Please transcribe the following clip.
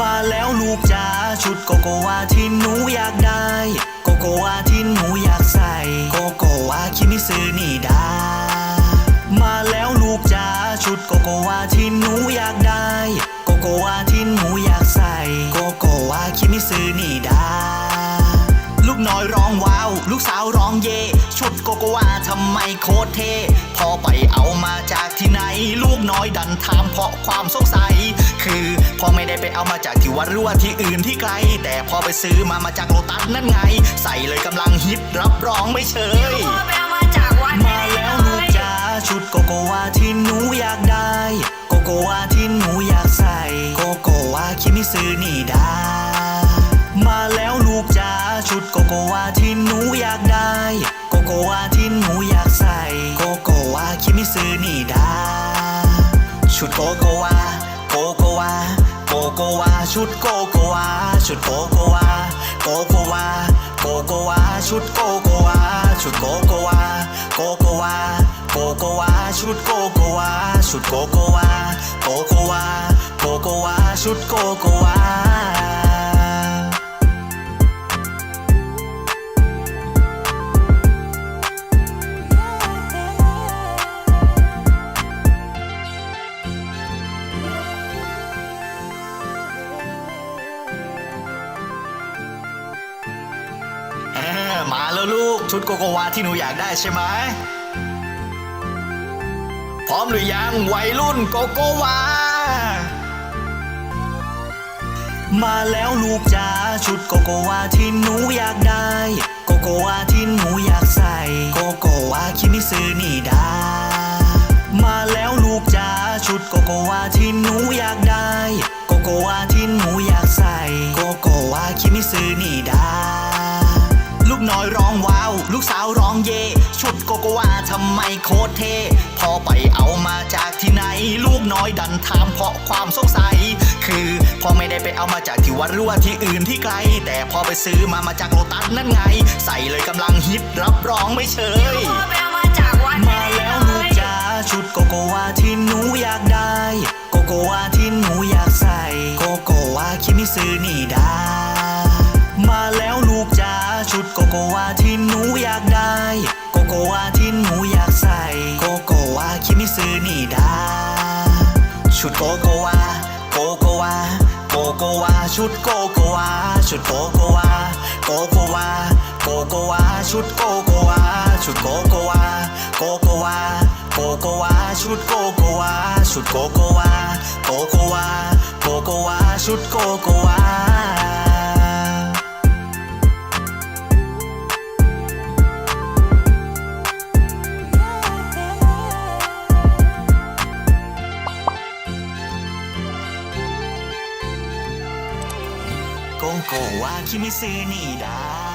มาแล้วลูกจ๋าชุดโกโกวาที่หนูอยากได้ โกโกวาที่หนูอยากใส่ โกโกวาคิมิซึนี่ดามาแล้วลูกจ๋าชุดโกโกวาที่หนูอยากได้ โกโกวาที่หนูอยากใส่ โกโกวาคิมิซึนี่ดาลูกน้อยร้องว้าว ลูกสาวร้องเย่ชุดโกโกวาทำไมโคตรเท่พอไป อยดันถามเพราะความสงสัย คือพ่อไม่ได้ไปเอามาจากที่วัดหรือว่าที่อื่นที่ไกล แต่พอไปซื้อมามาจากโลตัสนั่นไง ใส่เลยกำลังฮิตรับรองไม่เชยมาแล้วลูกจ๋าชุดโกโกวาที่หนูอยากได้ โกโกวาที่หนูอยากใส่ โกโกวาคิมิซึนี่ดามาแล้วลูกจ๋าชุดโกโกวาที่หนูอยากได้ โกโกวาที่หนูอยากใส่ โกโกวาคิมิซึนี่ดา ชุดโกโกวาโกโกวาโกโกวาชุดโกโกวาชุดโกโกวาโกโกวาโกโกวาชุดโกโกวาชุดโกโกวาโกโกวาโกโกวาชุดโกโกวาชุดโกโกวาโกโกวาโกโกวาชุดโกโกวา มาแล้วลูกชุดโกโกวาที่หนูอยากได้ใช่ไหมพร้อมหรือยังวัยรุ่นโกโกวา มาแล้วลูกจ๋าชุดโกโกวาที่หนูอยากได้ โกโกวาที่หนูอยากใส่ โกโกวาคิมิซึนี่ดามาแล้วลูกจ๋าชุดโกโกวาที่หนูอยากได้ โกโกวาที่หนูอยากใส่ โกโกวาคิมิซึนี่ดา กสาวร้องเย่ชุดโกโกวาทำไมโคตรเท่พอไปเอามาจากที่ไหน ลูกน้อยดันถามเพราะความสงสัย คือพ่อไม่ได้ไปเอามาจากที่วัดหรือว่าที่อื่นที่ไกล แต่พอไปซื้อมามาจากโลตัสนั่นไง ใส่เลยกำลังฮิตรับรองไม่เชยมาแล้วลูกจ๋าชุดโกโกวาที่หนูอยากได้ โกโกวาที่หนูอยากใส่ โกโกวาคิมิซึนี่ดามาแล้วลูกจ๋า ชุดโกโกวาที่หนูอยากได้ โกโกวาที่หนูอยากใส่ โกโกวาคิมิซึนี่ดา ชุดโกโกวา โกโกวา โกโกวา ชุดโกโกวา ชุดโกโกวา โกโกวา โกโกวา ชุดโกโกวา ชุดโกโกวา โกโกวา โกโกวา ชุดโกโกวา ชุดโกโกวา โกโกวา โกโกวา ชุดโกโกวา โกโกวาคิมิซึนี่ดา